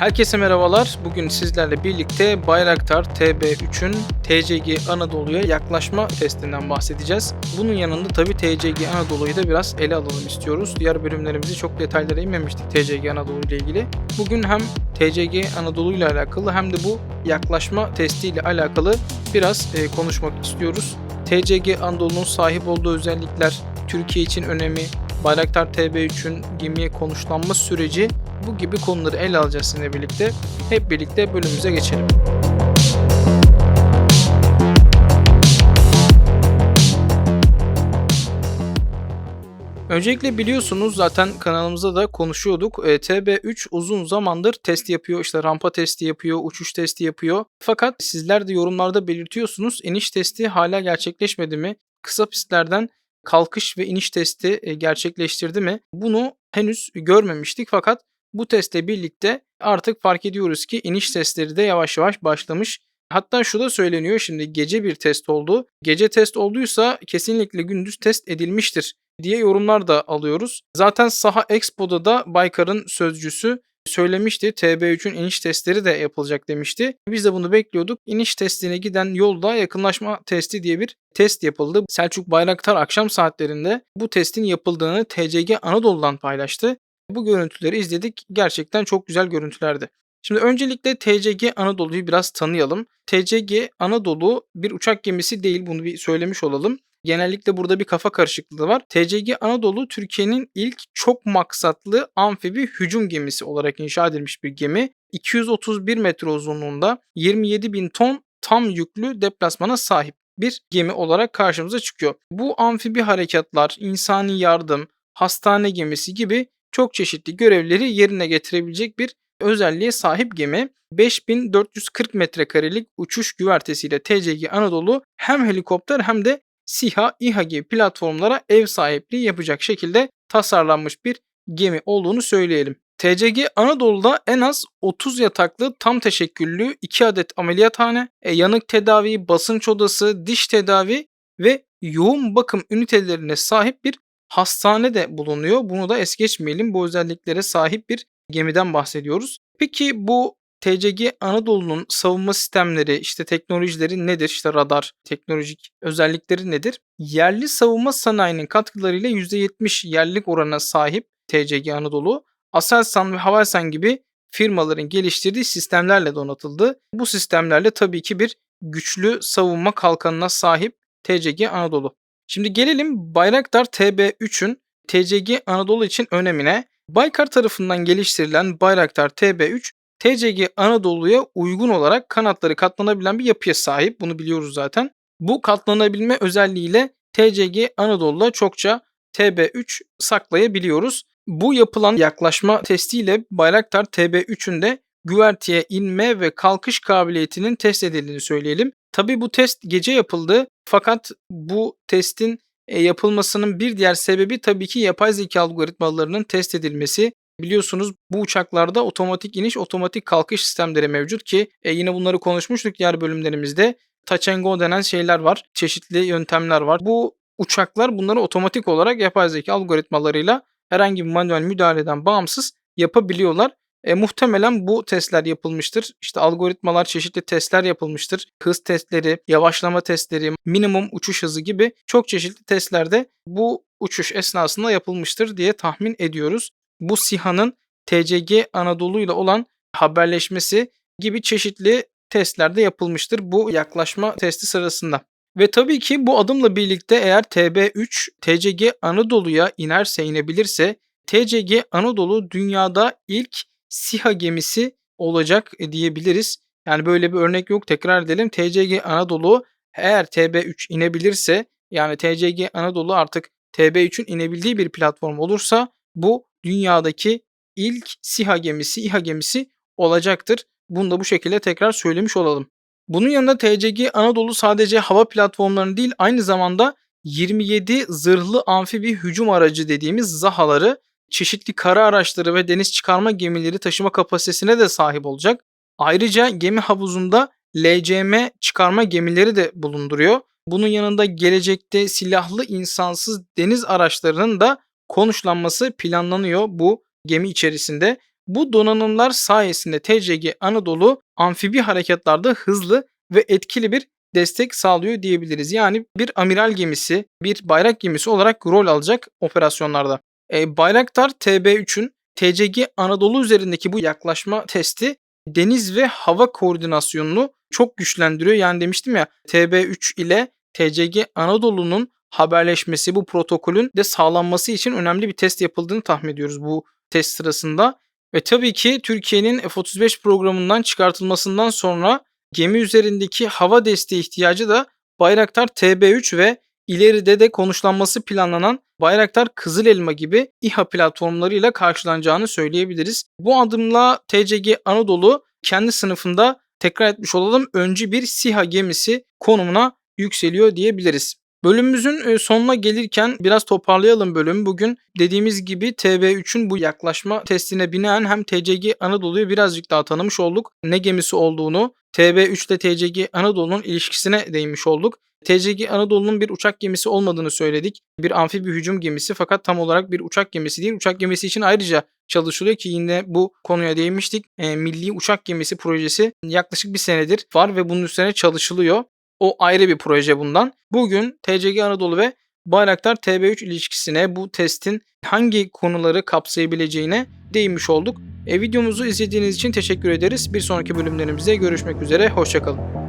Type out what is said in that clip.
Herkese merhabalar. Bugün sizlerle birlikte Bayraktar TB3'ün TCG Anadolu'ya yaklaşma testinden bahsedeceğiz. Bunun yanında tabii TCG Anadolu'yu da biraz ele alalım istiyoruz. Diğer bölümlerimizde çok detaylara inmemiştik TCG Anadolu ile ilgili. Bugün hem TCG Anadolu ile alakalı hem de bu yaklaşma testi ile alakalı biraz e, konuşmak istiyoruz. TCG Anadolu'nun sahip olduğu özellikler, Türkiye için önemi, Bayraktar TB3'ün gemiye konuşlanma süreci bu gibi konuları ele alacağız sizinle birlikte. Hep birlikte bölümümüze geçelim. Öncelikle biliyorsunuz zaten kanalımızda da konuşuyorduk. E, TB3 uzun zamandır test yapıyor. İşte rampa testi yapıyor, uçuş testi yapıyor. Fakat sizler de yorumlarda belirtiyorsunuz. iniş testi hala gerçekleşmedi mi? Kısa pistlerden kalkış ve iniş testi e, gerçekleştirdi mi? Bunu henüz görmemiştik fakat bu testle birlikte artık fark ediyoruz ki iniş testleri de yavaş yavaş başlamış. Hatta şu da söyleniyor şimdi gece bir test oldu. Gece test olduysa kesinlikle gündüz test edilmiştir diye yorumlar da alıyoruz. Zaten Saha Expo'da da Baykar'ın sözcüsü söylemişti. TB3'ün iniş testleri de yapılacak demişti. Biz de bunu bekliyorduk. İniş testine giden yolda yakınlaşma testi diye bir test yapıldı. Selçuk Bayraktar akşam saatlerinde bu testin yapıldığını TCG Anadolu'dan paylaştı. Bu görüntüleri izledik. Gerçekten çok güzel görüntülerdi. Şimdi öncelikle TCG Anadolu'yu biraz tanıyalım. TCG Anadolu bir uçak gemisi değil bunu bir söylemiş olalım. Genellikle burada bir kafa karışıklığı var. TCG Anadolu Türkiye'nin ilk çok maksatlı amfibi hücum gemisi olarak inşa edilmiş bir gemi. 231 metre uzunluğunda 27 bin ton tam yüklü deplasmana sahip bir gemi olarak karşımıza çıkıyor. Bu amfibi harekatlar, insani yardım, hastane gemisi gibi çok çeşitli görevleri yerine getirebilecek bir özelliğe sahip gemi. 5440 metrekarelik uçuş güvertesiyle TCG Anadolu hem helikopter hem de SİHA, İHA gibi platformlara ev sahipliği yapacak şekilde tasarlanmış bir gemi olduğunu söyleyelim. TCG Anadolu'da en az 30 yataklı tam teşekküllü 2 adet ameliyathane, e, yanık tedavi, basınç odası, diş tedavi ve yoğun bakım ünitelerine sahip bir hastane de bulunuyor. Bunu da es geçmeyelim. Bu özelliklere sahip bir gemiden bahsediyoruz. Peki bu TCG Anadolu'nun savunma sistemleri, işte teknolojileri nedir? İşte radar, teknolojik özellikleri nedir? Yerli savunma sanayinin katkılarıyla %70 yerlilik oranına sahip TCG Anadolu, Aselsan ve Havelsan gibi firmaların geliştirdiği sistemlerle donatıldı. Bu sistemlerle tabii ki bir güçlü savunma kalkanına sahip TCG Anadolu. Şimdi gelelim Bayraktar TB3'ün TCG Anadolu için önemine. Baykar tarafından geliştirilen Bayraktar TB3 TCG Anadolu'ya uygun olarak kanatları katlanabilen bir yapıya sahip. Bunu biliyoruz zaten. Bu katlanabilme özelliğiyle TCG Anadolu'da çokça TB3 saklayabiliyoruz. Bu yapılan yaklaşma testiyle Bayraktar TB3'ün de güverteye inme ve kalkış kabiliyetinin test edildiğini söyleyelim. Tabi bu test gece yapıldı fakat bu testin e, yapılmasının bir diğer sebebi tabii ki yapay zeka algoritmalarının test edilmesi. Biliyorsunuz bu uçaklarda otomatik iniş, otomatik kalkış sistemleri mevcut ki e, yine bunları konuşmuştuk diğer bölümlerimizde. Touch and go denen şeyler var. Çeşitli yöntemler var. Bu uçaklar bunları otomatik olarak yapay zeka algoritmalarıyla herhangi bir manuel müdahaleden bağımsız yapabiliyorlar. E, muhtemelen bu testler yapılmıştır. İşte algoritmalar çeşitli testler yapılmıştır. Hız testleri, yavaşlama testleri, minimum uçuş hızı gibi çok çeşitli testlerde bu uçuş esnasında yapılmıştır diye tahmin ediyoruz. Bu SİHA'nın TCG Anadolu ile olan haberleşmesi gibi çeşitli testlerde yapılmıştır bu yaklaşma testi sırasında. Ve tabii ki bu adımla birlikte eğer TB3 TCG Anadolu'ya inerse inebilirse TCG Anadolu dünyada ilk SİHA gemisi olacak e, diyebiliriz. Yani böyle bir örnek yok. Tekrar edelim. TCG Anadolu eğer TB3 inebilirse yani TCG Anadolu artık TB3'ün inebildiği bir platform olursa bu dünyadaki ilk SİHA gemisi, İHA gemisi olacaktır. Bunu da bu şekilde tekrar söylemiş olalım. Bunun yanında TCG Anadolu sadece hava platformlarını değil aynı zamanda 27 zırhlı amfibi hücum aracı dediğimiz ZAHA'ları çeşitli kara araçları ve deniz çıkarma gemileri taşıma kapasitesine de sahip olacak. Ayrıca gemi havuzunda LCM çıkarma gemileri de bulunduruyor. Bunun yanında gelecekte silahlı insansız deniz araçlarının da konuşlanması planlanıyor bu gemi içerisinde. Bu donanımlar sayesinde TCG Anadolu amfibi harekatlarda hızlı ve etkili bir destek sağlıyor diyebiliriz. Yani bir amiral gemisi, bir bayrak gemisi olarak rol alacak operasyonlarda. E, Bayraktar TB3'ün TCG Anadolu üzerindeki bu yaklaşma testi deniz ve hava koordinasyonunu çok güçlendiriyor. Yani demiştim ya TB3 ile TCG Anadolu'nun haberleşmesi, bu protokolün de sağlanması için önemli bir test yapıldığını tahmin ediyoruz bu test sırasında. Ve tabii ki Türkiye'nin F-35 programından çıkartılmasından sonra gemi üzerindeki hava desteği ihtiyacı da Bayraktar TB3 ve ileride de konuşlanması planlanan Bayraktar Kızıl Elma gibi İHA platformlarıyla karşılanacağını söyleyebiliriz. Bu adımla TCG Anadolu kendi sınıfında tekrar etmiş olalım öncü bir SİHA gemisi konumuna yükseliyor diyebiliriz. Bölümümüzün sonuna gelirken biraz toparlayalım bölümü. Bugün dediğimiz gibi TB3'ün bu yaklaşma testine binaen hem TCG Anadolu'yu birazcık daha tanımış olduk. Ne gemisi olduğunu, TB3 ile TCG Anadolu'nun ilişkisine değinmiş olduk. TCG Anadolu'nun bir uçak gemisi olmadığını söyledik. Bir amfibi hücum gemisi fakat tam olarak bir uçak gemisi değil. Uçak gemisi için ayrıca çalışılıyor ki yine bu konuya değinmiştik. E, Milli Uçak Gemisi projesi yaklaşık bir senedir var ve bunun üstüne çalışılıyor. O ayrı bir proje bundan. Bugün TCG Anadolu ve Bayraktar TB3 ilişkisine bu testin hangi konuları kapsayabileceğine değinmiş olduk. E, videomuzu izlediğiniz için teşekkür ederiz. Bir sonraki bölümlerimizde görüşmek üzere. Hoşçakalın.